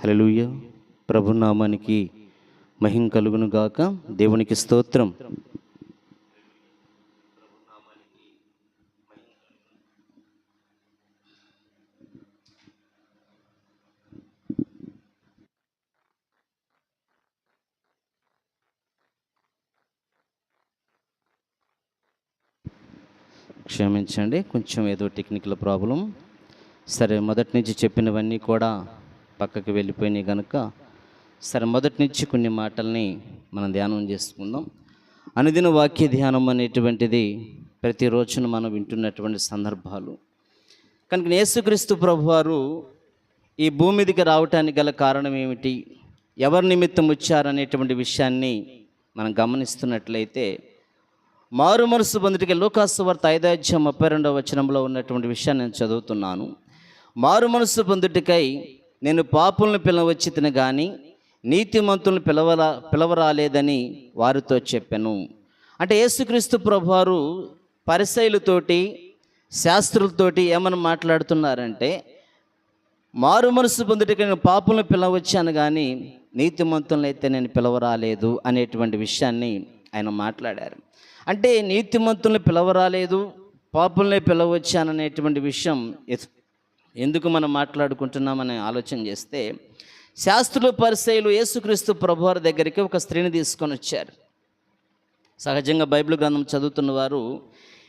హల్లెలూయా. ప్రభునామానికి మహిం కలుగును గాక దేవునికి స్తోత్రం. క్షమించండి కొంచెం ఏదో టెక్నికల్ ప్రాబ్లం సరే మొదటి నుంచి చెప్పినవన్నీ కూడా పక్కకి వెళ్ళిపోయినాయి కనుక సరే మొదటి నుంచి కొన్ని మాటల్ని మనం ధ్యానం చేసుకుందాం. అనుదిన వాక్య ధ్యానం అనేటువంటిది ప్రతిరోజున మనం వింటున్నటువంటి సందర్భాలు. కనుక యేసుక్రీస్తు ప్రభువారు ఈ భూమి మీదకి రావటానికి గల కారణం ఏమిటి? ఎవరి నిమిత్తం వచ్చారనేటువంటి విషయాన్ని మనం గమనిస్తున్నట్లయితే మారు మనసు పొందుటికి లోకాసు వార్త ఐదాధ్యం ముప్పై రెండవ వచనంలో ఉన్నటువంటి విషయాన్ని నేను చదువుతున్నాను. మారు మనసు పొందుటికై నేను పాపులను పిలవచ్చితిని కానీ నీతిమంతులను పిలవరా పిలవరాలేదని వారితో చెప్పాను. అంటే యేసుక్రీస్తు ప్రభువారు పరిశైలుతోటి శాస్త్రులతోటి ఏమని మాట్లాడుతున్నారంటే మారు మనసు పొందుటకి నేను పాపులను పిలవచ్చాను కానీ నీతిమంతులను అయితే నేను పిలవరాలేదు అనేటువంటి విషయాన్ని ఆయన మాట్లాడారు. అంటే నీతిమంతులను పిలవరాలేదు పాపులనే పిలవచ్చాననేటువంటి విషయం ఎందుకు మనం మాట్లాడుకుంటున్నామని ఆలోచన చేస్తే శాస్త్రులు పరిచయులు యేసుక్రీస్తు ప్రభువారి దగ్గరికి ఒక స్త్రీని తీసుకొని వచ్చారు. సహజంగా బైబిల్ గ్రంథం చదువుతున్న వారు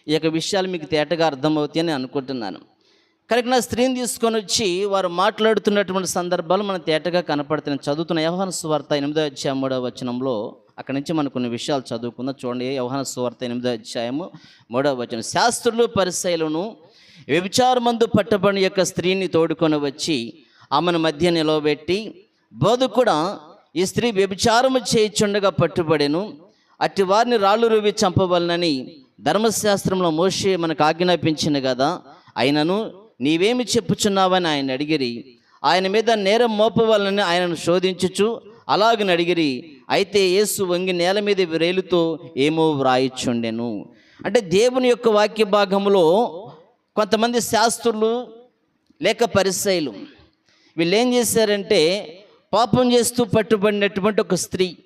ఈ యొక్క విషయాలు మీకు తేటగా అర్థమవుతాయని అనుకుంటున్నాను. కనుక నా స్త్రీని తీసుకొని వచ్చి వారు మాట్లాడుతున్నటువంటి సందర్భాలు మన తేటగా కనపడుతున్నాయి. చదువుతున్న యవహన సువార్త ఎనిమిదో అధ్యాయం మూడవ వచనంలో అక్కడి నుంచి మనం కొన్ని విషయాలు చదువుకుందాం. చూడండి యవహన సువార్త ఎనిమిదో అధ్యాయము మూడవ వచనం. శాస్త్రులు పరిశైలను వ్యభిచారమందు పట్టబడిన యొక్క స్త్రీని తోడుకొని వచ్చి ఆమెను మధ్య నిలవబెట్టి బోధకుడా ఈ స్త్రీ వ్యభిచారము చేయిచుండగా పట్టుబడెను. అట్టి వారిని రాళ్ళు రువి చంపవలనని ధర్మశాస్త్రంలో మోషే మనకు ఆజ్ఞాపించింది కదా అయినను నీవేమి చెప్పుచున్నావని ఆయన అడిగిరి. ఆయన మీద నేరం మోపవలనని ఆయనను శోధించుచు అలాగని అడిగిరి. అయితే యేసు వంగి నేల మీద రేలుతో ఏమో వ్రాయిచుండెను. అంటే దేవుని యొక్క వాక్య భాగంలో కొంతమంది శాస్త్రులు లేక పరిశైలు వీళ్ళు ఏం చేశారంటే పాపం చేస్తూ పట్టుబడినటువంటి ఒక స్త్రీ.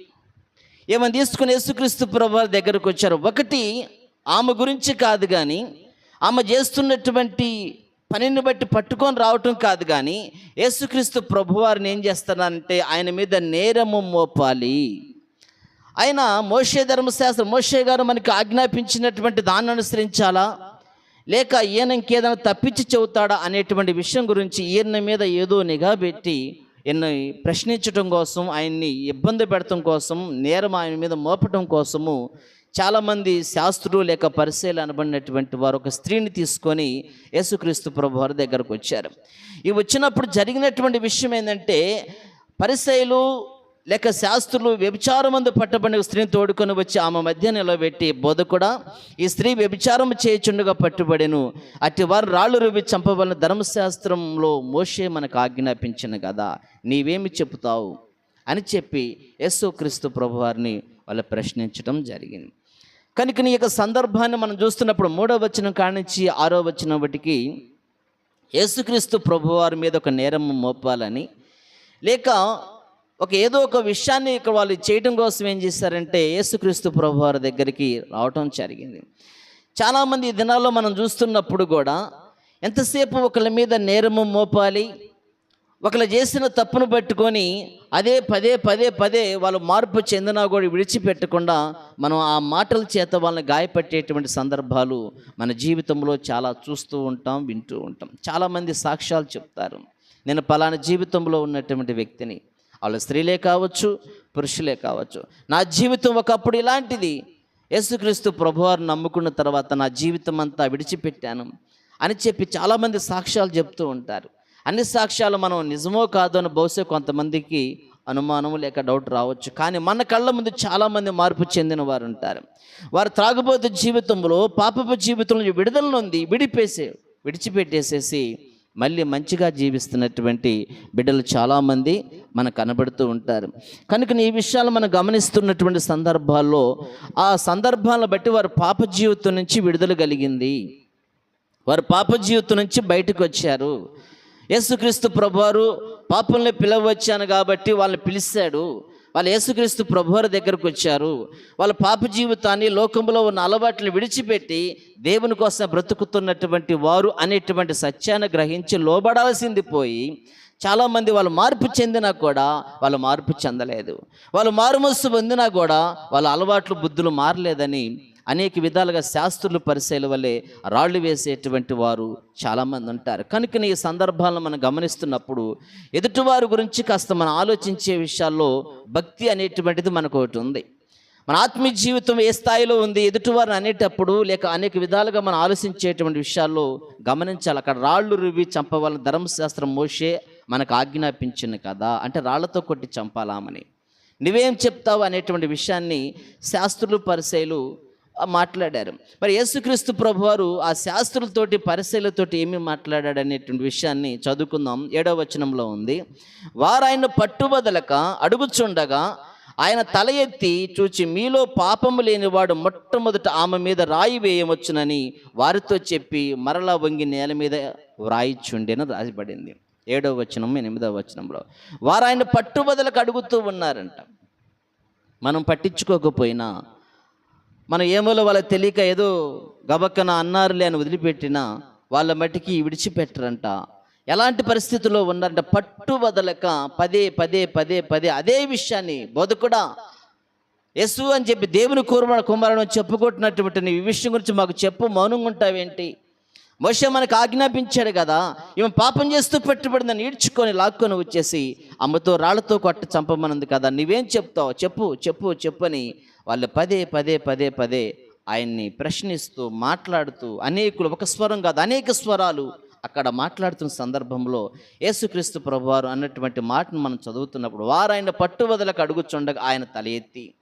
ఏమని తీసుకుని యేసుక్రీస్తు ప్రభు దగ్గరకు వచ్చారు. ఒకటి ఆమె గురించి కాదు కానీ ఆమె చేస్తున్నటువంటి పనిని బట్టి పట్టుకొని రావటం కాదు కానీ యేసుక్రీస్తు ప్రభువారిని ఏం చేస్తున్నారంటే ఆయన మీద నేరము మోపాలి. ఆయన మోషే ధర్మశాస్త్రం మోషే గారు మనకి ఆజ్ఞాపించినటువంటి దాన్ని అనుసరించాలా? లేక ఈయన ఇంకేదైనా తప్పించి చెబుతాడా అనేటువంటి విషయం గురించి ఈయన మీద ఏదో నిఘా పెట్టి ఈయన ప్రశ్నించడం కోసం ఆయన్ని ఇబ్బంది పెడటం కోసం నేరం ఆయన మీద మోపటం కోసము చాలామంది శాస్త్రులు లేక పరిశీలి అనబడినటువంటి వారు ఒక స్త్రీని తీసుకొని యేసుక్రీస్తు ప్రభు వారి దగ్గరకు వచ్చారు. ఈ వచ్చినప్పుడు జరిగినటువంటి విషయం ఏంటంటే పరిశైలు లేక శాస్త్రులు వ్యభిచారమందు పట్టబడిన స్త్రీని తోడుకొని వచ్చి ఆమె మధ్య నిలబెట్టి బోధకుడా ఈ స్త్రీ వ్యభిచారం చేయుచుండగా పట్టుబడెను. అట్టి వారు రాళ్ళు రువి చంపవలన ధర్మశాస్త్రంలో మోషే మనకు ఆజ్ఞాపించిన కదా నీవేమి చెబుతావు? అని చెప్పి యేసుక్రీస్తు ప్రభువారిని వాళ్ళు ప్రశ్నించడం జరిగింది. కనుక నీ యొక్క సందర్భాన్ని మనం చూస్తున్నప్పుడు మూడో వచనం కానించి ఆరో వచనం బట్టికి యేసుక్రీస్తు ప్రభువారి మీద ఒక నేరం మోపాలని లేక ఒక ఏదో ఒక విషయాన్ని ఇక్కడ వాళ్ళు చేయడం కోసం ఏం చేశారంటే యేసుక్రీస్తు ప్రభువారి దగ్గరికి రావటం జరిగింది. చాలామంది దినాల్లో మనం చూస్తున్నప్పుడు కూడా ఎంతసేపు ఒకళ్ళ మీద నేరము మోపాలి ఒకళ్ళు చేసిన తప్పును పట్టుకొని అదే పదే పదే పదే వాళ్ళు మార్పు చెందినా కూడా విడిచిపెట్టకుండా మనం ఆ మాటల చేత వాళ్ళని గాయపట్టేటువంటి సందర్భాలు మన జీవితంలో చాలా చూస్తూ ఉంటాం వింటూ ఉంటాం. చాలామంది సాక్ష్యాలు చెప్తారు. నేను పలానా జీవితంలో ఉన్నటువంటి వ్యక్తిని వాళ్ళ స్త్రీలే కావచ్చు పురుషులే కావచ్చు. నా జీవితం ఒకప్పుడు ఇలాంటిది. యేసుక్రీస్తు ప్రభువారిని నమ్ముకున్న తర్వాత నా జీవితం అంతా విడిచిపెట్టాను అని చెప్పి చాలామంది సాక్ష్యాలు చెప్తూ ఉంటారు. అన్ని సాక్ష్యాలు మనం నిజమో కాదో అని బహుశా కొంతమందికి అనుమానం లేక డౌట్ రావచ్చు. కానీ మన కళ్ళ ముందు చాలామంది మార్పు చెందిన వారు ఉంటారు. వారు త్రాగుబోతు జీవితంలో పాపపు జీవితంలో విడుదల నుండి విడిపేసే విడిచిపెట్టేసేసి మళ్ళీ మంచిగా జీవిస్తున్నటువంటి బిడ్డలు చాలామంది మనకు కనబడుతూ ఉంటారు. కనుక ఈ విషయాలు మనం గమనిస్తున్నటువంటి సందర్భాల్లో ఆ సందర్భాలను బట్టి వారు పాప జీవితం నుంచి విడుదల కలిగింది. వారు పాప జీవితం నుంచి బయటకు వచ్చారు. యేసుక్రీస్తు ప్రభువారు పాపుల్ని పిలవచ్చాను కాబట్టి వాళ్ళని పిలిచాడు. వాళ్ళు యేసుక్రీస్తు ప్రభువారి దగ్గరకు వచ్చారు. వాళ్ళ పాప జీవితాన్ని లోకంలో ఉన్న అలవాట్లను విడిచిపెట్టి దేవుని కోసం బ్రతుకుతున్నటువంటి వారు అనేటువంటి సత్యాన్ని గ్రహించి లోబడాల్సింది పోయి చాలామంది వాళ్ళు మార్పు చెందినా కూడా వాళ్ళు మార్పు చెందలేదు. వాళ్ళు మారుమస్సు పొందినా కూడా వాళ్ళ అలవాట్లు బుద్ధులు మారలేదని అనేక విధాలుగా శాస్త్రులు పరిశీల వల్లే రాళ్ళు వేసేటువంటి వారు చాలామంది ఉంటారు. కనుక ఈ సందర్భాలను మనం గమనిస్తున్నప్పుడు ఎదుటివారి గురించి కాస్త మనం ఆలోచించే విషయాల్లో భక్తి అనేటువంటిది మనకు ఒకటి ఉంది. మన ఆత్మీయ జీవితం ఏ స్థాయిలో ఉంది ఎదుటివారిని అనేటప్పుడు లేక అనేక విధాలుగా మనం ఆలోచించేటువంటి విషయాల్లో గమనించాలి. అక్కడ రాళ్ళు రువి చంపవాలని ధర్మశాస్త్రం మోసే మనకు ఆజ్ఞాపించింది కదా అంటే రాళ్ళతో కొట్టి చంపాలామని నువ్వేం చెప్తావు అనేటువంటి విషయాన్ని శాస్త్రులు పరిశైలు మాట్లాడారు. మరి యేసుక్రీస్తు ప్రభువారు ఆ శాస్త్రులతోటి పరిశీలతోటి ఏమి మాట్లాడాడు అనేటువంటి విషయాన్ని చదువుకుందాం. ఏడవ వచనంలో ఉంది. వారు ఆయన పట్టుబదలక అడుగుచుండగా ఆయన తల ఎత్తి చూచి మీలో పాపము లేనివాడు మొట్టమొదట ఆమె మీద రాయి వేయవచ్చునని వారితో చెప్పి మరలా వంగి నేల మీద వ్రాయిచుండేన రాసిపడింది ఏడవ వచనం ఎనిమిదవ వచనంలో. వారు ఆయన పట్టుబదలకు అడుగుతూ ఉన్నారంట. మనం పట్టించుకోకపోయినా మనం ఏమోలో వాళ్ళకి తెలియక ఏదో గబక్కన అన్నారులే అని వదిలిపెట్టినా వాళ్ళ మట్టికి విడిచిపెట్టరంట. ఎలాంటి పరిస్థితుల్లో ఉన్నారంట? పట్టు వదలక పదే పదే పదే పదే అదే విషయాన్ని బోధకుడా యస్సు అని చెప్పి దేవుని కూరమణ కుమారుడు చెప్పుకుంటున్నటువంటి నీ ఈ విషయం గురించి మాకు చెప్పు మౌనంగా ఉంటావేంటి? మోషే మనకు ఆజ్ఞాపించాడు కదా ఈమె పాపం చేస్తూ పెట్టుబడిందని ఈడ్చుకొని లాక్కొని వచ్చేసి అమ్మతో రాళ్ళతో కొట్ట చంపమనుంది కదా నువ్వేం చెప్తావు? చెప్పు చెప్పు చెప్పని వాళ్ళు పదే పదే పదే పదే ఆయన్ని ప్రశ్నిస్తూ మాట్లాడుతూ అనేకులు ఒక స్వరం కాదు అనేక స్వరాలు అక్కడ మాట్లాడుతున్న సందర్భంలో యేసుక్రీస్తు ప్రభువారు అన్నటువంటి మాటను మనం చదువుతున్నప్పుడు వారు ఆయన పట్టువదలకు అడుగుచుండగా ఆయన తల ఎత్తి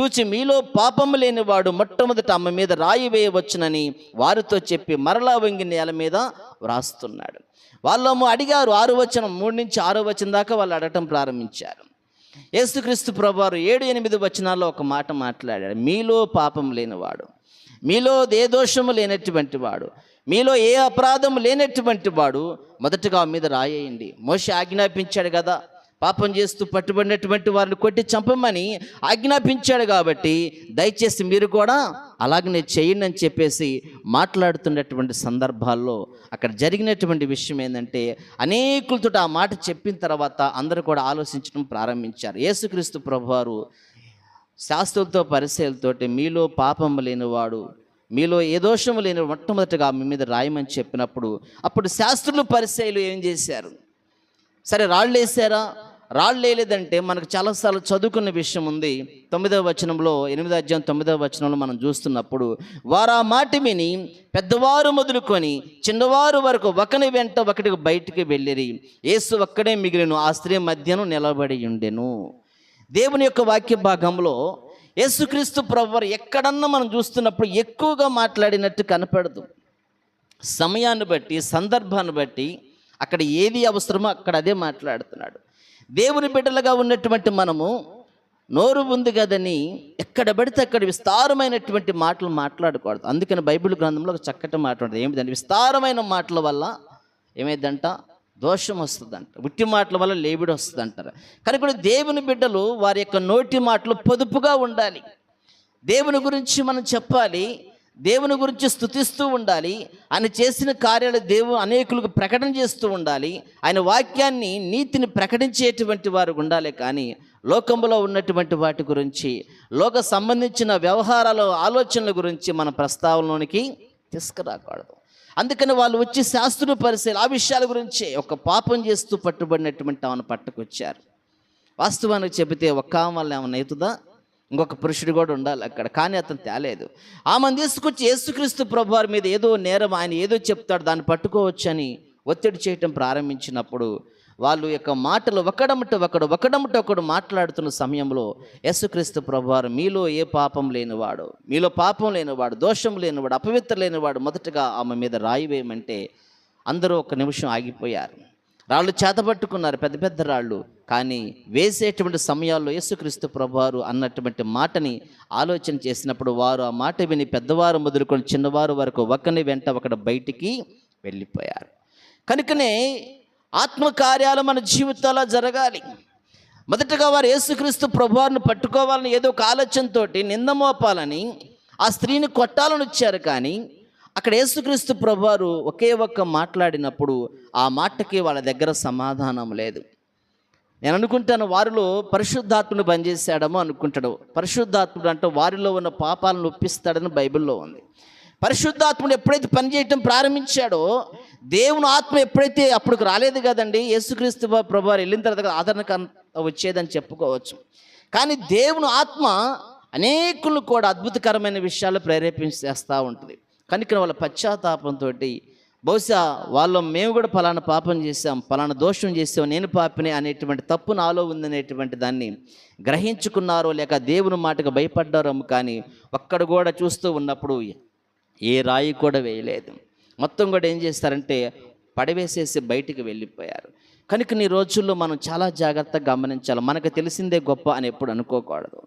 చూచి మీలో పాపము లేనివాడు మొట్టమొదట అమ్మ మీద రాయి వేయవచ్చునని వారితో చెప్పి మరలా వంగి నేల మీద వ్రాస్తున్నాడు. వాళ్ళము అడిగారు ఆరు వచనం మూడు నుంచి ఆరో వచ్చిన దాకా వాళ్ళు అడగటం ప్రారంభించారు. యేసుక్రీస్తు ప్రభువారు ఏడు ఎనిమిది వచనాల్లో ఒక మాట మాట్లాడాడు. మీలో పాపం లేనివాడు మీలో ఏ దోషము లేనటువంటి వాడు మీలో ఏ అపరాధం లేనటువంటి వాడు మొదటగా ఆ మీద రాయేయండి. మోష ఆజ్ఞాపించాడు కదా పాపం చేస్తూ పట్టుబడినటువంటి వారిని కొట్టి చంపమని ఆజ్ఞాపించాడు కాబట్టి దయచేసి మీరు కూడా అలాగనే చేయండి అని చెప్పేసి మాట్లాడుతున్నటువంటి సందర్భాల్లో అక్కడ జరిగినటువంటి విషయం ఏంటంటే అనేకులతో ఆ మాట చెప్పిన తర్వాత అందరూ కూడా ఆలోచించడం ప్రారంభించారు. యేసుక్రీస్తు ప్రభువారు శాస్త్రులతో పరిశీలతోటి మీలో పాపం లేనివాడు మీలో ఏ దోషము లేని మొట్టమొదటిగా మీ మీద రాయమని చెప్పినప్పుడు అప్పుడు శాస్త్రులు పరిశీలు ఏం చేశారు? సరే రాళ్ళు వేసారా? రాళ్ళు వేయలేదంటే మనకు చాలాసార్లు చదువుకున్న విషయం ఉంది. తొమ్మిదవ వచనంలో ఎనిమిదో అధ్యాయం తొమ్మిదవ వచనంలో మనం చూస్తున్నప్పుడు వారు ఆ మాట విని పెద్దవారు మొదలుకొని చిన్నవారు వరకు ఒకని వెంట ఒకటికి బయటికి వెళ్ళిరి. యేసు ఒక్కడే మిగిలిను ఆ స్త్రీ మధ్యను నిలబడి ఉండెను. దేవుని యొక్క వాక్య భాగంలో యేసుక్రీస్తు ప్రభువారు ఎక్కడన్నా మనం చూస్తున్నప్పుడు ఎక్కువగా మాట్లాడినట్టు కనపడదు. సమయాన్ని బట్టి సందర్భాన్ని బట్టి అక్కడ ఏది అవసరమో అక్కడ అదే మాట్లాడుతున్నాడు. దేవుని బిడ్డలుగా ఉన్నటువంటి మనము నోరు ఉంది కదని ఎక్కడ పడితే అక్కడ విస్తారమైనటువంటి మాటలు మాట్లాడకూడదు. అందుకని బైబిల్ గ్రంథంలో ఒక చక్కటి మాట ఉంటుంది. ఏమిటంటే విస్తారమైన మాటల వల్ల ఏమైందంట? దోషం వస్తుందంట. ఉట్టి మాటల వల్ల లేబిడి వస్తుంది అంటారు కానీ కూడా దేవుని బిడ్డలు వారి యొక్క నోటి మాటలు పొదుపుగా ఉండాలి. దేవుని గురించి మనం చెప్పాలి. దేవుని గురించి స్థుతిస్తూ ఉండాలి. ఆయన చేసిన కార్యాలు దేవు అనేకులకు ప్రకటన చేస్తూ ఉండాలి. ఆయన వాక్యాన్ని నీతిని ప్రకటించేటువంటి వారు ఉండాలి కానీ లోకంలో ఉన్నటువంటి వాటి గురించి లోక సంబంధించిన వ్యవహారాల ఆలోచనల గురించి మన ప్రస్తావనలోనికి తీసుకురాకూడదు. అందుకని వాళ్ళు వచ్చి శాస్త్రుని పరిశీలి ఆ విషయాల గురించే ఒక పాపం చేస్తూ పట్టుబడినటువంటి ఆమెను పట్టుకొచ్చారు. వాస్తవానికి చెబితే ఒక్క ఆమె వల్ల ఏమైనా అవుతుందా? ఇంకొక పురుషుడు కూడా ఉండాలి అక్కడ కానీ అతను తేలేదు. ఆమెను తీసుకొచ్చి యేసుక్రీస్తు ప్రభు వారి మీద ఏదో నేరం ఆయన ఏదో చెప్తాడు దాన్ని పట్టుకోవచ్చని ఒత్తిడి చేయటం ప్రారంభించినప్పుడు వాళ్ళు యొక్క మాటలు ఒకడమట ఒకడు ఒకడమట ఒకడు మాట్లాడుతున్న సమయంలో యేసుక్రీస్తు ప్రభువారు మీలో ఏ పాపం లేనివాడు మీలో పాపం లేనివాడు దోషం లేనివాడు అపవిత్ర లేనివాడు మొదటగా ఆమె మీద రాయి వేయమంటే అందరూ ఒక నిమిషం ఆగిపోయారు. రాళ్ళు చేతపట్టుకున్నారు పెద్ద పెద్ద రాళ్ళు. కానీ వేసేటువంటి సమయాల్లో యేసుక్రీస్తు ప్రభువారు అన్నటువంటి మాటని ఆలోచన చేసినప్పుడు వారు ఆ మాట విని పెద్దవారు మొదలుకొని చిన్నవారు వరకు ఒకని వెంట ఒకటి బయటికి వెళ్ళిపోయారు. కనుకనే ఆత్మకార్యాలు మన జీవితాల్లో జరగాలి. మొదటగా వారు యేసుక్రీస్తు ప్రభువారిని పట్టుకోవాలని ఏదో ఒక ఆలోచనతోటి నింద మోపాలని ఆ స్త్రీని కొట్టాలని వచ్చారు కానీ అక్కడ యేసుక్రీస్తు ప్రభువారు ఒకే ఒక్క మాట్లాడినప్పుడు ఆ మాటకి వాళ్ళ దగ్గర సమాధానం లేదు. నేను అనుకుంటాను వారిలో పరిశుద్ధాత్ముడు పనిచేశాడమో అనుకుంటాడు. పరిశుద్ధాత్ముడు అంటే వారిలో ఉన్న పాపాలను ఒప్పిస్తాడని బైబిల్లో ఉంది. పరిశుద్ధాత్ముడు ఎప్పుడైతే పనిచేయటం ప్రారంభించాడో దేవుని ఆత్మ ఎప్పుడైతే అప్పుడు రాలేదు కదండి యేసుక్రీస్తు ప్రభువారు వెళ్ళిన తర్వాత కదా ఆదరణ వచ్చేదని చెప్పుకోవచ్చు. కానీ దేవుని ఆత్మ అనేకులు కూడా అద్భుతకరమైన విషయాలు ప్రేరేపించేస్తూ ఉంటుంది. కనుక వాళ్ళ పశ్చాత్తాపంతో బహుశా వాళ్ళు మేము కూడా ఫలానా పాపం చేసాం ఫలానా దోషం చేసాం నేను పాపిని అనేటువంటి తప్పు నాలో ఉందనేటువంటి దాన్ని గ్రహించుకున్నారో లేక దేవుని మాటకు భయపడ్డారో కానీ ఒక్కడ కూడా చూస్తూ ఉన్నప్పుడు ఏ రాయి కూడా వేయలేదు. మొత్తం కూడా ఏం చేస్తారంటే పడవేసేసి బయటికి వెళ్ళిపోయారు. కనుక నీ రోజుల్లో మనం చాలా జాగ్రత్తగా గమనించాలి. మనకు తెలిసిందే గొప్ప అని ఎప్పుడు అనుకోకూడదు.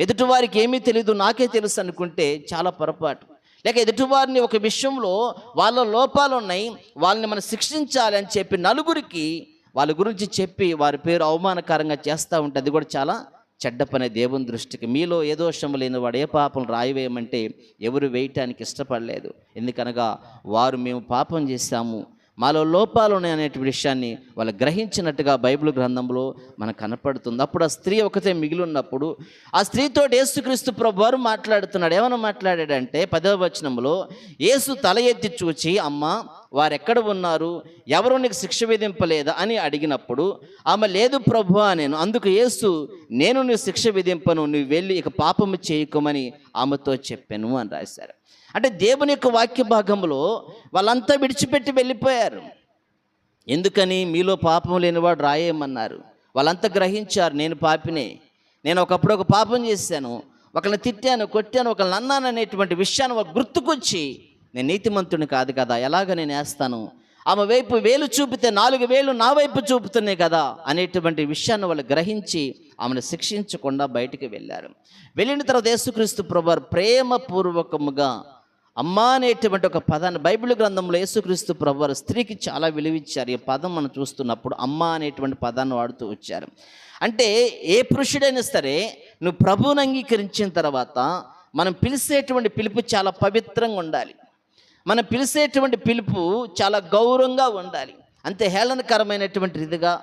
ఎదుటివారికి ఏమీ తెలియదు నాకే తెలుసు అనుకుంటే చాలా పొరపాటు. లేక ఎదుటివారిని ఒక విషయంలో వాళ్ళ లోపాలు ఉన్నాయి వాళ్ళని మనం శిక్షించాలి అని చెప్పి నలుగురికి వాళ్ళ గురించి చెప్పి వారి పేరు అవమానకరంగా చేస్తూ ఉంటే అది కూడా చాలా చెడ్డ పని దేవుని దృష్టికి. మీలో ఏ దోషం లేని వాడు ఏ పాపం రాయివేయమంటే ఎవరు వేయటానికి ఇష్టపడలేదు. ఎందుకనగా వారు మేము పాపం చేశాము మాలో లోపాలు ఉన్నాయనే విషయాన్ని వాళ్ళు గ్రహించినట్టుగా బైబిల్ గ్రంథంలో మనకు కనపడుతుంది. అప్పుడు ఆ స్త్రీ ఒకతే మిగిలి ఉన్నప్పుడు ఆ స్త్రీతో యేసుక్రీస్తు ప్రభు వారు మాట్లాడుతున్నాడు. ఏమైనా మాట్లాడాడంటే పదవ వచనంలో యేసు తల ఎత్తి చూచి అమ్మ వారెక్కడ ఉన్నారు? ఎవరు నీకు శిక్ష విధింపలేదా? అని అడిగినప్పుడు ఆమె లేదు ప్రభు నేను. అందుకు యేసు నేను నీ శిక్ష విధింపను. నువ్వు వెళ్ళి ఇక పాపము చేయకమని ఆమెతో చెప్పాను అని రాశారు. అంటే దేవుని యొక్క వాక్య భాగంలో వాళ్ళంతా విడిచిపెట్టి వెళ్ళిపోయారు. ఎందుకని? మీలో పాపం లేనివాడు రాయేయమన్నారు. వాళ్ళంతా గ్రహించారు నేను పాపినే. నేను ఒకప్పుడు ఒక పాపం చేశాను. ఒకరిని తిట్టాను కొట్టాను ఒకరిని అన్నాను అనేటువంటి విషయాన్ని వాళ్ళు గుర్తుకొచ్చి నేను నీతిమంతుని కాదు కదా ఎలాగ నేను వేస్తాను? ఆమె వైపు వేలు చూపితే నాలుగు వేలు నా వైపు చూపుతున్నాయి కదా అనేటువంటి విషయాన్ని వాళ్ళు గ్రహించి ఆమెను శిక్షించకుండా బయటికి వెళ్ళారు. వెళ్ళిన తర్వాత యేసుక్రీస్తు ప్రభు ప్రేమపూర్వకముగా అమ్మా అనేటువంటి ఒక పదాన్ని బైబిల్ గ్రంథంలో యేసుక్రీస్తు ప్రభు వారు స్త్రీకి చాలా విలువిచ్చారు. ఈ పదం మనం చూస్తున్నప్పుడు అమ్మ అనేటువంటి పదాన్ని వాడుతూ వచ్చారు. అంటే ఏ పురుషుడైనా సరే నువ్వు ప్రభువుని అంగీకరించిన తర్వాత మనం పిలిచేటువంటి పిలుపు చాలా పవిత్రంగా ఉండాలి. మనం పిలిచేటువంటి పిలుపు చాలా గౌరవంగా ఉండాలి. అంతే హేళనకరమైనటువంటి ఇదిగా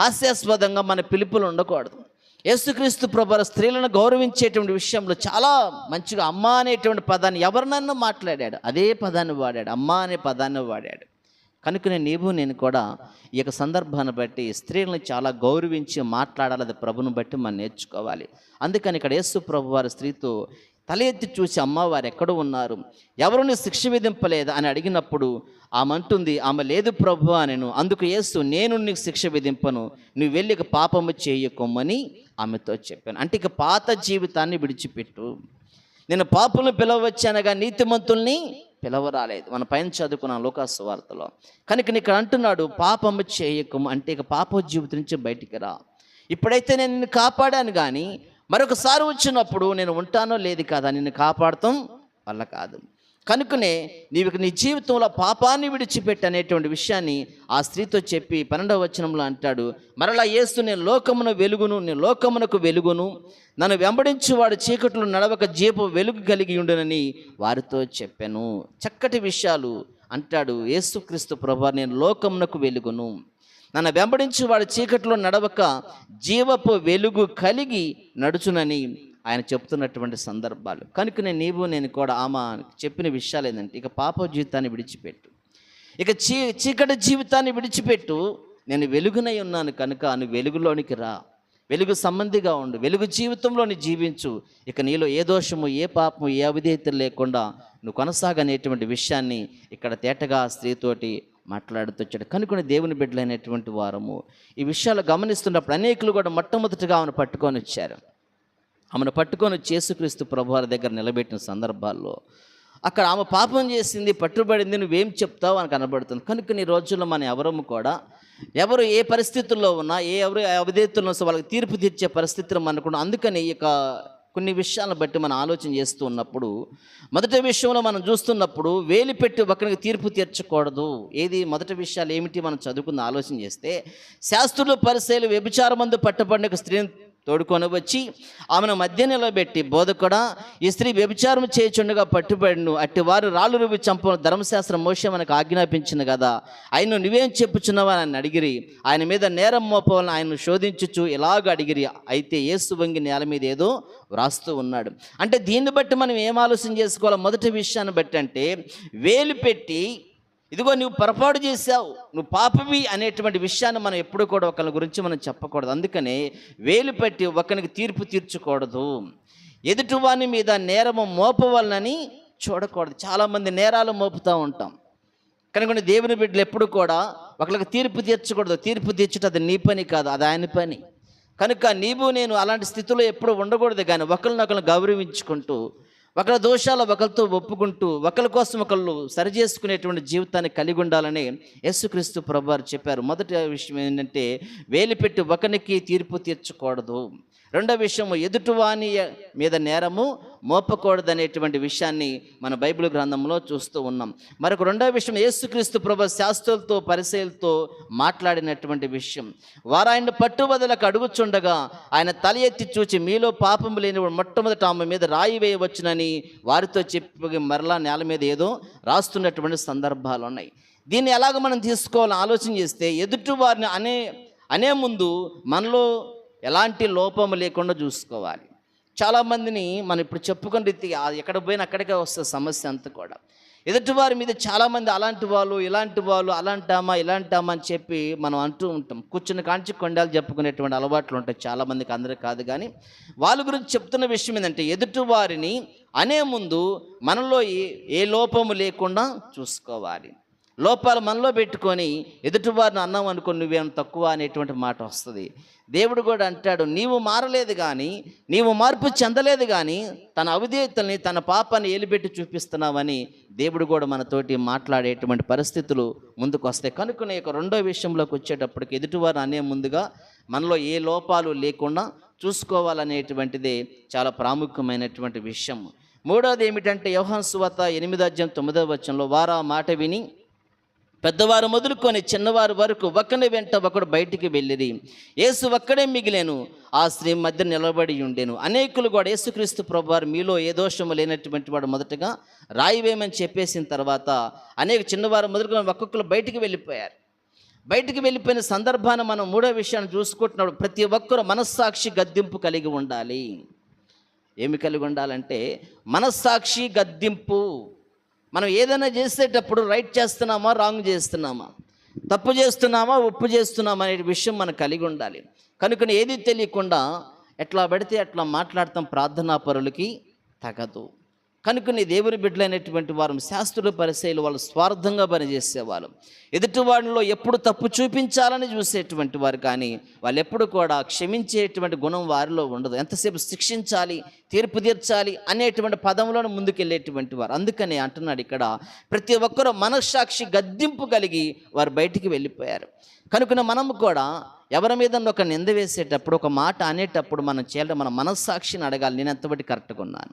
హాస్యాస్పదంగా మన పిలుపులు ఉండకూడదు. యేసుక్రీస్తు ప్రభు స్త్రీలను గౌరవించేటువంటి విషయంలో చాలా మంచిగా అమ్మ అనేటువంటి పదాన్ని ఎవరినన్నా మాట్లాడాడు? అదే పదాన్ని వాడాడు అమ్మ అనే పదాన్ని వాడాడు. కనుకనే నీవు నేను కూడా ఈ యొక్క సందర్భాన్ని బట్టి స్త్రీలను చాలా గౌరవించి మాట్లాడాలి అది ప్రభుని బట్టి మనం నేర్చుకోవాలి. అందుకని ఇక్కడ యేసు ప్రభు వారి స్త్రీతో తల ఎత్తి చూసి అమ్మవారు ఎక్కడ ఉన్నారు? ఎవరిని శిక్ష విధింపలేదు? అని అడిగినప్పుడు ఆమె అంటుంది ఆమె లేదు ప్రభు నేను అందుకు యేసు నేను నీకు శిక్ష విధింపను. నువ్వు వెళ్ళి పాపము చేయకొమ్మని ఆమెతో చెప్పాను. అంటే ఇక పాత జీవితాన్ని విడిచిపెట్టు. నేను పాపులను పిలవచ్చానగా నీతిమంతుల్ని పిలవరాలేదు. మన పైన చదువుకున్న లోకాసు వార్తలో. కనుక ఇక్కడ అంటున్నాడు పాపము చేయకము అంటే ఇక పాప జీవితం నుంచి బయటికి రా. ఇప్పుడైతే నేను నిన్ను కాపాడాను కానీ మరొకసారి వచ్చినప్పుడు నేను ఉంటానో లేదు కదా? నిన్ను కాపాడటం వల్ల కాదు. కనుకనే నీవు నీ జీవితంలో పాపాన్ని విడిచిపెట్టి అనేటువంటి విషయాన్ని ఆ స్త్రీతో చెప్పి పన్నెండవ వచనంలో అంటాడు. మరలా ఏసు నేను లోకమున వెలుగును నేను లోకమునకు వెలుగును నన్ను వెంబడించువాడు చీకట్లో నడవక జీపు వెలుగు కలిగి ఉండునని వారితో చెప్పాను. చక్కటి విషయాలు అంటాడు యేసుక్రీస్తు ప్రభా నేను లోకమునకు వెలుగును నన్ను వెంబడించి వాడు చీకట్లో నడవక జీవపు వెలుగు కలిగి నడుచునని ఆయన చెప్తున్నటువంటి సందర్భాలు. కనుకనే నీవు నేను కూడా ఆమె చెప్పిన విషయాలు ఏంటంటే ఇక పాప జీవితాన్ని విడిచిపెట్టు. ఇక చీ చీకటి జీవితాన్ని విడిచిపెట్టు. నేను వెలుగునై ఉన్నాను కనుక నువ్వు వెలుగులోనికి రా. వెలుగు సంబంధిగా ఉండు. వెలుగు జీవితంలోని జీవించు. ఇక నీలో ఏ దోషము ఏ పాపము ఏ అవిధేయత లేకుండా నువ్వు కొనసాగనేటువంటి విషయాన్ని ఇక్కడ తేటగా స్త్రీతోటి మాట్లాడుతొచ్చాడు. కనుకొని దేవుని బిడ్డలైనటువంటి వారము ఈ విషయాలు గమనిస్తున్నప్పుడు అనేకులు కూడా మొట్టమొదటిగా ఆమెను పట్టుకొని వచ్చారు. ఆమెను పట్టుకొని చేసుక్రీస్తు ప్రభువారి దగ్గర నిలబెట్టిన సందర్భాల్లో అక్కడ ఆమె పాపం చేసింది పట్టుబడింది నువ్వేం చెప్తావు అని కనబడుతుంది. కనుక ఈ రోజుల్లో మన ఎవరము కూడా ఎవరు ఏ పరిస్థితుల్లో ఉన్నా ఏ ఎవరు అవిధేతుల్లో వాళ్ళకి తీర్పు తీర్చే పరిస్థితులు మనకుండా అందుకని ఈ యొక్క కొన్ని విషయాలను బట్టి మనం ఆలోచన చేస్తూ ఉన్నప్పుడు మొదటి విషయంలో మనం చూస్తున్నప్పుడు వేలు పెట్టి ఒకరికి తీర్పు తీర్చకూడదు. ఏది మొదటి విషయాలు ఏమిటి మనం చదువుకున్న ఆలోచన చేస్తే శాస్త్రులు పరిశీలి వ్యభిచారమందు పట్టబడిన స్త్రీని తోడుకొని వచ్చి ఆమెను మధ్య నిలబెట్టి బోధకుడా ఈ స్త్రీ వ్యభిచారం చేయుచుండగా పట్టుబడిను. అట్టి వారు రాళ్ళు రువి చంపను. ధర్మశాస్త్రం మోసే మనకు ఆజ్ఞాపించింది కదా. ఆయన నువ్వేం చెప్పుచున్నావా అని అడిగిరి. ఆయన మీద నేరం మోపవాలని ఆయన శోధించుచు ఇలాగ అడిగిరి. అయితే ఏసు వంగి నేల మీద ఏదో వ్రాస్తూ ఉన్నాడు. అంటే దీన్ని బట్టి మనం ఏం ఆలోచన చేసుకోవాలి? మొదటి విషయాన్ని బట్టి అంటే వేలు పెట్టి ఇదిగో నువ్వు పొరపాటు చేశావు నువ్వు పాపవి అనేటువంటి విషయాన్ని మనం ఎప్పుడు కూడా ఒకరి గురించి మనం చెప్పకూడదు. అందుకనే వేలు పెట్టి ఒకరికి తీర్పు తీర్చకూడదు. ఎదుటివాని మీద నేరము మోపవలనని చూడకూడదు. చాలామంది నేరాలు మోపుతూ ఉంటాం. కనుక దేవుని బిడ్డలు ఎప్పుడు కూడా ఒకరికి తీర్పు తీర్చకూడదు. తీర్పు తీర్చడం అది నీ పని కాదు అది ఆయన పని. కనుక నీవు నేను అలాంటి స్థితిలో ఎప్పుడు ఉండకూడదు కానీ ఒకరినొకరిని గౌరవించుకుంటూ ఒకరి దోషాలు ఒకరితో ఒప్పుకుంటూ ఒకరి కోసం ఒకళ్ళు సరి చేసుకునేటువంటి జీవితాన్ని కలిగి ఉండాలని యేసుక్రీస్తు ప్రభు చెప్పారు. మొదటి విషయం ఏంటంటే వేలు పెట్టి ఒకరికి తీర్పు తీర్చకూడదు. రెండో విషయము ఎదుటివాని మీద నేరము మోపకూడదు అనేటువంటి విషయాన్ని మన బైబిల్ గ్రంథంలో చూస్తూ ఉన్నాం. మరొక రెండో విషయం యేసుక్రీస్తు ప్రభు శాస్త్రులతో పరిశీలతో మాట్లాడినటువంటి విషయం. వారు ఆయన పట్టుబదలకు అడుగుచుండగా ఆయన తల ఎత్తి చూచి మీలో పాపం లేని మొట్టమొదట ఆమె మీద రాయి వేయవచ్చునని వారితో చెప్పి మరలా నేల మీద ఏదో రాస్తున్నటువంటి సందర్భాలు ఉన్నాయి. దీన్ని ఎలాగ మనం తీసుకోవాలని ఆలోచన చేస్తే ఎదుటి వారిని అనే అనే ముందు మనలో ఎలాంటి లోపము లేకుండా చూసుకోవాలి. చాలామందిని మనం ఇప్పుడు చెప్పుకున్న రీతి ఎక్కడ పోయినా అక్కడికే వస్తుంది సమస్య అంతా కూడా. ఎదుటివారి మీద చాలామంది అలాంటి వాళ్ళు ఇలాంటి వాళ్ళు అలాంటామా ఇలాంటామా అని చెప్పి మనం అంటూ ఉంటాం. కూర్చుని కాంచి కొండాలు చెప్పుకునేటువంటి అలవాట్లు ఉంటాయి చాలామందికి అందరూ కాదు కానీ వాళ్ళ గురించి చెప్తున్న విషయం ఏంటంటే ఎదుటివారిని అనే ముందు మనలో ఏ ఏ లోపము లేకుండా చూసుకోవాలి. లోపాలు మనలో పెట్టుకొని ఎదుటివారిని అన్నాం అనుకో నువ్వేం తక్కువ అనేటువంటి మాట వస్తుంది. దేవుడు కూడా అంటాడు నీవు మారలేదు కానీ నీవు మార్పు చెందలేదు కానీ తన అవిధేయతల్ని తన పాపాన్ని ఏలిపెట్టి చూపిస్తున్నావని దేవుడు కూడా మనతోటి మాట్లాడేటువంటి పరిస్థితులు ముందుకు వస్తాయి కనుక యొక్క రెండో విషయంలోకి వచ్చేటప్పటికి ఎదుటివారు అనే ముందుగా మనలో ఏ లోపాలు లేకుండా చూసుకోవాలనేటువంటిదే చాలా ప్రాముఖ్యమైనటువంటి విషయం. మూడవది ఏమిటంటే యోహన్ సువత ఎనిమిదో అధ్యాయం తొమ్మిదవ వచనంలో వారా మాట విని పెద్దవారు మొదలుకొని చిన్నవారు వరకు ఒకని వెంట ఒకడు బయటికి వెళ్ళిరి. యేసు ఒక్కడే మిగిలేను. ఆ స్త్రీ మధ్య నిలబడి ఉండేను. అనేకులు కూడా యేసుక్రీస్తు ప్రభువారు మీలో ఏ దోషము లేనటువంటి వాడు మొదటగా రాయివేమని చెప్పేసిన తర్వాత అనేక చిన్నవారు మొదలుకొని ఒక్కొక్కరు బయటికి వెళ్ళిపోయారు. బయటికి వెళ్ళిపోయిన సందర్భాన్ని మనం మూడో విషయాన్ని చూసుకుంటున్నప్పుడు ప్రతి ఒక్కరు మనస్సాక్షి గద్దింపు కలిగి ఉండాలి. ఏమి కలిగి ఉండాలంటే మనస్సాక్షి గద్దింపు. మనం ఏదైనా చేసేటప్పుడు రైట్ చేస్తున్నామా రాంగ్ చేస్తున్నామా? తప్పు చేస్తున్నామా ఒప్పు చేస్తున్నామా అనే విషయం మనకు కలిగి ఉండాలి. కనుక ఏది తెలియకుండా ఎట్లా పెడితే అట్లా మాట్లాడతాం ప్రార్థనా పరులకి తగదు. కనుక నీ దేవుని బిడ్డలైనటువంటి వారు శాస్త్రుల పరిశైలు వాళ్ళు స్వార్థంగా పనిచేసేవాళ్ళు ఎదుటివాడిలో ఎప్పుడు తప్పు చూపించాలని చూసేటువంటి వారు కానీ వాళ్ళు ఎప్పుడు కూడా క్షమించేటువంటి గుణం వారిలో ఉండదు. ఎంతసేపు శిక్షించాలి తీర్పు తీర్చాలి అనేటువంటి పదంలోనే ముందుకెళ్ళేటువంటి వారు. అందుకనే అంటున్నాడు ఇక్కడ ప్రతి ఒక్కరూ మనస్సాక్షి గద్దింపు కలిగి వారు బయటికి వెళ్ళిపోయారు. కనుక మనం కూడా ఎవరి మీద ఒక నింద వేసేటప్పుడు ఒక మాట అనేటప్పుడు మనం చేయాలి మన మనస్సాక్షిని అడగాలి. నేను ఎంతబట్టి కరెక్ట్గా ఉన్నాను?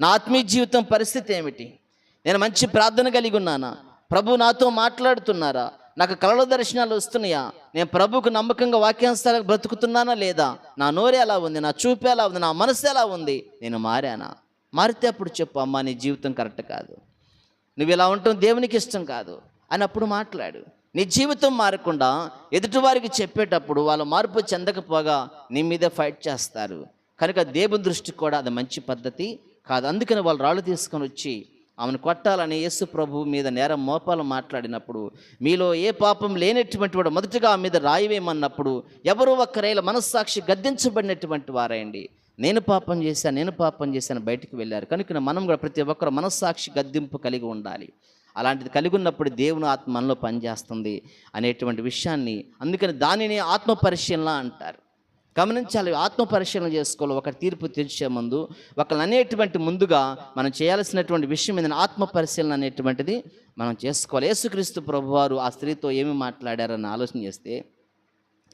నా ఆత్మీయ జీవితం పరిస్థితి ఏమిటి? నేను మంచి ప్రార్థన కలిగి ఉన్నానా? ప్రభు నాతో మాట్లాడుతున్నారా? నాకు కళల దర్శనాలు వస్తున్నాయా? నేను ప్రభుకు నమ్మకంగా వాక్యాంశాలకు బ్రతుకుతున్నానా లేదా? నా నోరు ఎలా ఉంది? నా చూపు ఎలా ఉంది? నా మనసు ఎలా ఉంది? నేను మారానా? మారితే అప్పుడు చెప్పు అమ్మా నీ జీవితం కరెక్ట్ కాదు. నువ్వు ఇలా ఉండటం దేవునికి ఇష్టం కాదు. అని అప్పుడు మాట్లాడు. నీ జీవితం మారకుండా ఎదుటివారికి చెప్పేటప్పుడు వాళ్ళు మార్పు చెందకపోగా నీ మీదే ఫైట్ చేస్తారు. కనుక దేవుని దృష్టికి కూడా అది మంచి పద్ధతి. కాదు అందుకని వాళ్ళు రాళ్ళు తీసుకొని వచ్చి ఆమెను కొట్టాలని యేసు ప్రభు మీద నేరం మోపాలు మాట్లాడినప్పుడు మీలో ఏ పాపం లేనటువంటి వాడు మొదటగా ఆమె మీద రాయవేమన్నప్పుడు ఎవరో ఒక్కరేళ్ళ మనస్సాక్షి గద్దించబడినటువంటి వారండి. నేను పాపం చేశాను నేను పాపం చేశాను బయటికి వెళ్ళారు. కనుక మనం కూడా ప్రతి ఒక్కరు మనస్సాక్షి గద్దింపు కలిగి ఉండాలి. అలాంటిది కలిగి ఉన్నప్పుడు దేవుని ఆత్మ మనలో పనిచేస్తుంది అనేటువంటి విషయాన్ని అందుకని దానిని ఆత్మ పరిశీలన అంటారు. గమనించాలి ఆత్మ పరిశీలన చేసుకోవాలి ఒక తీర్పు తీర్చే ముందు. ఒకళ్ళు అనేటువంటి ముందుగా మనం చేయాల్సినటువంటి విషయం ఏదైనా ఆత్మ పరిశీలన అనేటువంటిది మనం చేసుకోవాలి. యేసుక్రీస్తు ప్రభువారు ఆ స్త్రీతో ఏమి మాట్లాడారని ఆలోచన చేస్తే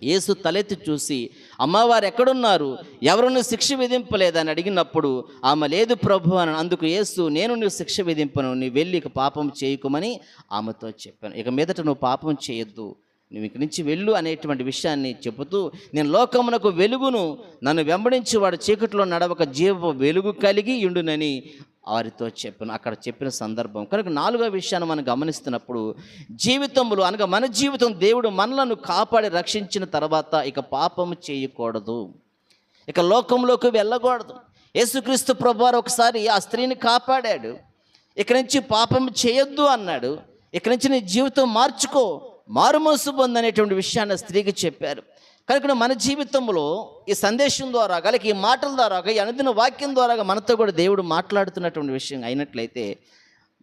యేసు తలెత్తి చూసి అమ్మవారు ఎక్కడున్నారు? ఎవరును శిక్ష విధింపలేదని అడిగినప్పుడు ఆమె లేదు ప్రభు అని అందుకు యేసు నేను నువ్వు శిక్ష విధింపను నీ వెళ్ళి ఇక పాపం చేయకుమని ఆమెతో చెప్పాను. ఇక మీదట నువ్వు పాపం చేయొద్దు. నువ్వు ఇక్కడి నుంచి వెళ్ళు అనేటువంటి విషయాన్ని చెబుతూ నేను లోకమునకు వెలుగును నన్ను వెంబడించి వాడు చీకట్లో నడవక జీవ వెలుగు కలిగి ఉండునని వారితో చెప్పిన అక్కడ చెప్పిన సందర్భం. కనుక నాలుగో విషయాన్ని మనం గమనిస్తున్నప్పుడు జీవితంలో అనగా మన జీవితం దేవుడు మనలను కాపాడి రక్షించిన తర్వాత ఇక పాపము చేయకూడదు. ఇక లోకంలోకి వెళ్ళకూడదు. యేసుక్రీస్తు ప్రభువారు ఒకసారి ఆ స్త్రీని కాపాడాడు. ఇక నుంచి పాపం చేయొద్దు అన్నాడు. ఇక నుంచి నీ జీవితం మార్చుకో. మారుమోసు పొందనేటువంటి విషయాన్ని స్త్రీకి చెప్పారు. కనుక మన జీవితంలో ఈ సందేశం ద్వారా లేక ఈ మాటల ద్వారా ఈ అనుదిన వాక్యం ద్వారా మనతో కూడా దేవుడు మాట్లాడుతున్నటువంటి విషయం అయినట్లయితే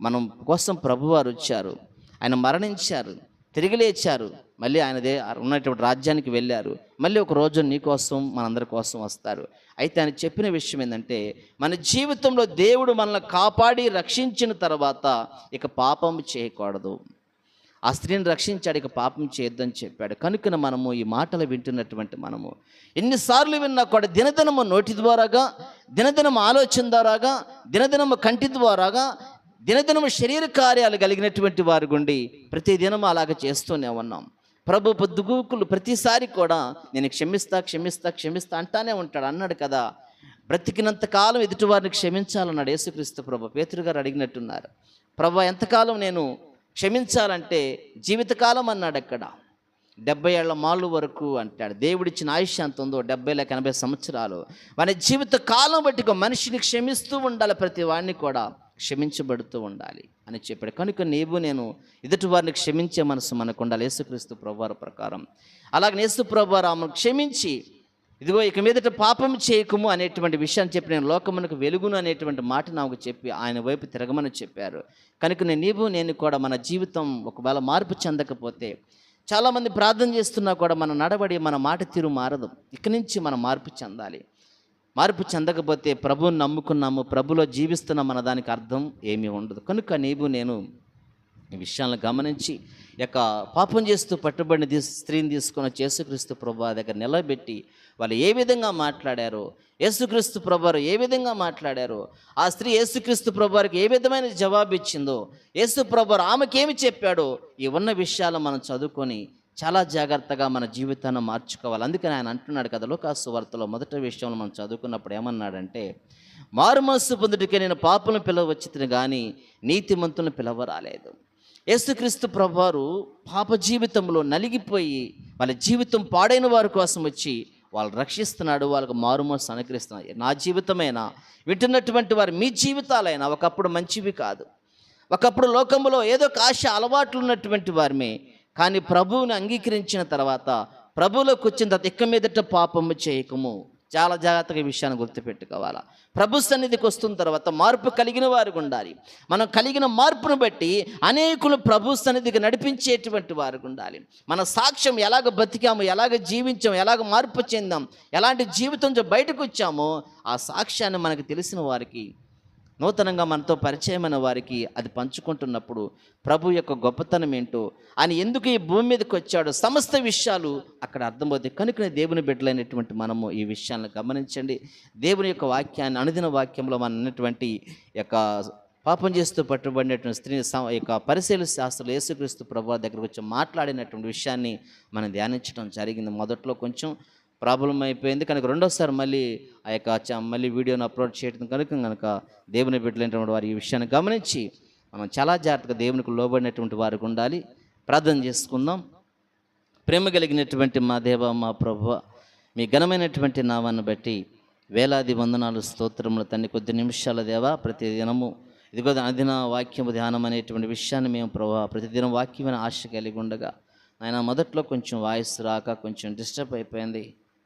మనం కోసం ప్రభువారు వచ్చారు. ఆయన మరణించారు. తిరిగి లేచారు. మళ్ళీ ఆయనదే ఉన్నటువంటి రాజ్యానికి వెళ్ళారు. మళ్ళీ ఒక రోజు నీ కోసం మనందరి కోసం వస్తారు. అయితే ఆయన చెప్పిన విషయం ఏంటంటే మన జీవితంలో దేవుడు మనల్ని కాపాడి రక్షించిన తర్వాత ఇక పాపం చేయకూడదు. ఆ స్త్రీని రక్షించాడు ఇక పాపం చేయొద్దని చెప్పాడు. కనుక మనము ఈ మాటలు వింటున్నటువంటి మనము ఎన్నిసార్లు విన్నా కూడా దినదినము నోటి ద్వారాగా దినదినము ఆలోచన ద్వారాగా దినదినము కంటి ద్వారాగా దినదినము శరీర కార్యాలు కలిగినటువంటి వారి గుండి ప్రతి దినము అలాగ చేస్తూనే ఉన్నాం. ప్రభు పొద్దుగూకులు ప్రతిసారి కూడా నేను క్షమిస్తా క్షమిస్తా క్షమిస్తా అంటానే ఉంటాడు. అన్నాడు కదా బ్రతికినంత కాలం ఎదుటివారిని క్షమించాలన్నాడు యేసుక్రీస్తు ప్రభు. పేతురు గారు అడిగినట్టున్నారు ప్రభు ఎంతకాలం నేను క్షమించాలంటే జీవితకాలం అన్నాడు అక్కడ. డెబ్బై ఏళ్ళ మాళ్ళు వరకు అంటాడు. దేవుడిచ్చిన ఆయుష్ ఎంత ఉందో డెబ్బై లేక ఎనభై సంవత్సరాలు. వాని జీవిత కాలం బట్టి మనిషిని క్షమిస్తూ ఉండాలి ప్రతి వాడిని కూడా క్షమించబడుతూ ఉండాలి అని చెప్పాడు. కనుక నీవు నేను ఎదుటి వారిని క్షమించే మనసు మనకు ఉండాలి. యేసుక్రీస్తు ప్రభువారు ప్రకారం. అలాగే యేసు ప్రభువారు ఆమెను క్షమించి ఇదిగో ఇక మీదట పాపం చేయకము అనేటువంటి విషయాన్ని చెప్పి నేను లోకమునకు వెలుగును అనేటువంటి మాట నాకు చెప్పి ఆయన వైపు తిరగమని చెప్పారు. కనుక నీవు నేను కూడా మన జీవితం ఒకవేళ మార్పు చెందకపోతే చాలామంది ప్రార్థన చేస్తున్నా కూడా మన నడవడి మన మాట తీరు మారదు. ఇక నుంచి మనం మార్పు చెందాలి. మార్పు చెందకపోతే ప్రభువుని నమ్ముకున్నాము ప్రభులో జీవిస్తున్న మన దానికి అర్థం ఏమీ ఉండదు. కనుక నీవు నేను ఈ విషయాలను గమనించి యొక్క పాపం చేస్తూ పట్టుబడిన స్త్రీని తీసుకున్న చేసుక్రీస్తు ప్రభు దగ్గర నిలబెట్టి వాళ్ళు ఏ విధంగా మాట్లాడారు? యేసుక్రీస్తు ప్రభువారు ఏ విధంగా మాట్లాడారు? ఆ స్త్రీ యేసుక్రీస్తు ప్రభువారికి ఏ విధమైన జవాబు ఇచ్చిందో? యేసు ప్రభువారు ఆమెకేమి చెప్పాడో? ఈ ఉన్న విషయాలు మనం చదువుకొని చాలా జాగ్రత్తగా మన జీవితాన్ని మార్చుకోవాలి. అందుకని ఆయన అంటున్నాడు కదా లోకాసు వార్తలో మొదటి విషయంలో మనం చదువుకున్నప్పుడు ఏమన్నాడంటే మారుమనస్సు పొందుటికే నేను పాపను పిలవచ్చుతుని కానీ నీతిమంతులను పిలవరాలేదు. యేసుక్రీస్తు ప్రభువారు పాప జీవితంలో నలిగిపోయి వాళ్ళ జీవితం పాడైన వారి కోసం వచ్చి వాళ్ళు రక్షిస్తున్నాడు వాళ్ళకు మారుమనస్సు అనుగ్రహిస్తున్నాడు. నా జీవితమైనా వింటున్నటువంటి వారు మీ జీవితాలైనా ఒకప్పుడు మంచివి కాదు. ఒకప్పుడు లోకంలో ఏదో ఒక ఆశ అలవాట్లు ఉన్నటువంటి వారిమే. కానీ ప్రభువుని అంగీకరించిన తర్వాత ప్రభువులోకి వచ్చిన తర్వాత ఇక మీదట పాపము చేయకము. చాలా జాగ్రత్తగా ఈ విషయాన్ని గుర్తుపెట్టుకోవాలా. ప్రభు సన్నిధికి వస్తున్న తర్వాత మార్పు కలిగిన వారికి ఉండాలి. మనం కలిగిన మార్పును బట్టి అనేకులు ప్రభు సన్నిధికి నడిపించేటువంటి వారికి ఉండాలి. మన సాక్ష్యం ఎలాగ బతికాము ఎలాగ జీవించాము ఎలాగ మార్పు చెందాం ఎలాంటి జీవితంతో బయటకు వచ్చామో ఆ సాక్ష్యాన్ని మనకు తెలిసిన వారికి నూతనంగా మనతో పరిచయమైన వారికి అది పంచుకుంటున్నప్పుడు ప్రభు యొక్క గొప్పతనం ఏంటో ఆయన ఎందుకు ఈ భూమి మీదకి వచ్చాడో సమస్త విషయాలు అక్కడ అర్థమవుతాయి. కనుకనే దేవుని బిడ్డలైనటువంటి మనము ఈ విషయాలను గమనించండి. దేవుని యొక్క వాక్యాన్ని అనుదిన వాక్యంలో మన ఉన్నటువంటి యొక్క పాపం చేస్తూ పట్టుబడినటువంటి స్త్రీని సమ యొక్క పరిశీలి శాస్త్రులు యేసుక్రీస్తు ప్రభు దగ్గరకు వచ్చి మాట్లాడినటువంటి విషయాన్ని మనం ధ్యానించడం జరిగింది. మొదట్లో కొంచెం ప్రాబ్లం అయిపోయింది. కనుక రెండోసారి మళ్ళీ ఆ యొక్క మళ్ళీ వీడియోను అప్లోడ్ చేయడం కనుక కనుక దేవుని బిడ్డలైనటువంటి వారు ఈ విషయాన్ని గమనించి మనం చాలా జాగ్రత్తగా దేవునికి లోబడినటువంటి వారికి ఉండాలి. ప్రార్థన చేసుకుందాం. ప్రేమ కలిగినటువంటి మా దేవ మా ప్రభు మీ ఘనమైనటువంటి నామాన్ని బట్టి వేలాది వందనాలు స్తోత్రములు తన్ని కొద్ది నిమిషాల దేవా ప్రతి దినము ఇదిగో అదిన వాక్యము ధ్యానం అనేటువంటి విషయాన్ని మేము ప్రభా ప్రతిదినం వాక్యమైన ఆశ కలిగి ఉండగా ఆయన మొదట్లో కొంచెం వాయిస్ రాక కొంచెం డిస్టర్బ్ అయిపోయింది.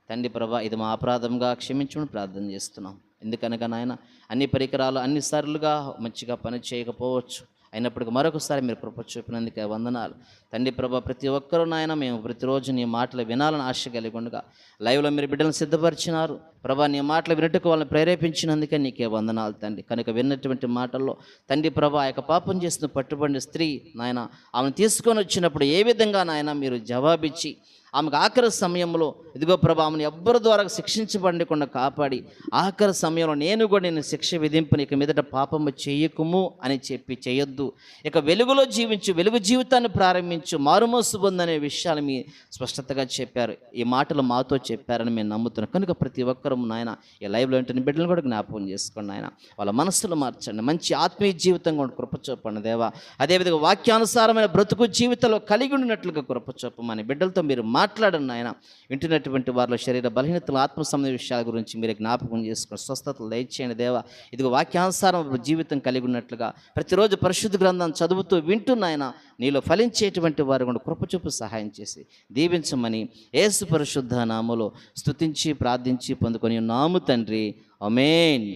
తండ్రి ప్రభా ఇది మా అపరాధంగా క్షమించమని ప్రార్థన చేస్తున్నాం. ఎందుకనగా నాయన అన్ని పరికరాలు అన్ని సార్లుగా మంచిగా పని చేయకపోవచ్చు. అయినప్పటికీ మరొకసారి మీరు కృప చూపినందుకే వందనాలు. తండ్రి ప్రభా ప్రతి ఒక్కరూ నాయన మేము ప్రతిరోజు నీ మాటలు వినాలని ఆశ కలిగి ఉండగా లైవ్లో మీరు బిడ్డలను సిద్ధపరిచినారు. ప్రభా నీ మాటలు వినట్టుకు వాళ్ళని ప్రేరేపించినందుకే నీకే వందనాలు తండ్రి. కనుక విన్నటువంటి మాటల్లో తండ్రి ప్రభా యొక్క పాపం చేసిన పట్టుబడిన స్త్రీ నాయన ఆమెను తీసుకొని వచ్చినప్పుడు ఏ విధంగా నాయన మీరు జవాబిచ్చి ఆమెకు ఆఖరి సమయంలో ఇదిగో ప్రభా ఆమెను ఎవ్వరి ద్వారా శిక్షించబడకుండా కాపాడి ఆఖరి సమయంలో నేను కూడా నేను శిక్ష విధింపుని ఇక మీదట పాపము చేయకుము అని చెప్పి చేయొద్దు. ఇక వెలుగులో జీవించు వెలుగు జీవితాన్ని ప్రారంభించు మారుమోసు పొందనే విషయాలు మీ స్పష్టతగా చెప్పారు. ఈ మాటలు మాతో చెప్పారని మేము నమ్ముతున్నాం. కనుక ప్రతి ఒక్కరూ నాయన ఈ లైవ్లో ఉంటున్న బిడ్డలు కూడా జ్ఞాపకం చేసుకోండి ఆయన వాళ్ళ మనస్సులు మార్చండి. మంచి ఆత్మీయ జీవితం కూడా కృపచూపండి దేవా. అదేవిధంగా వాక్యానుసారమైన బ్రతుకు జీవితంలో కలిగి ఉండినట్లుగా కృపచూపమని బిడ్డలతో మీరు మా మాట్లాడండి ఆయన. వింటున్నటువంటి వారిలో శరీర బలహీనతలు ఆత్మ సంబంధ విషయాల గురించి మీరు జ్ఞాపకం చేసుకుని స్వస్థతలు దయచేయండి దేవ. ఇదిగో వాక్యానుసారం జీవితం కలిగి ఉన్నట్లుగా ప్రతిరోజు పరిశుద్ధ గ్రంథం చదువుతూ వింటున్నాయన నీలో ఫలించేటువంటి వారు కూడా కృపచూపు సహాయం చేసి దీవించమని ఏసు పరిశుద్ధ నామలో స్తుతించి ప్రార్థించి పొందుకొని నాము తండ్రి. అమేన్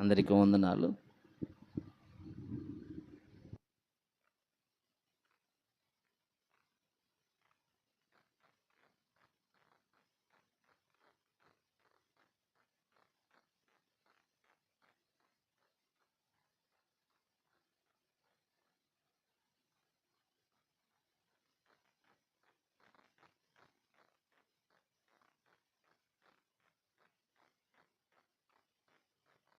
అందరికీ వందనాలు.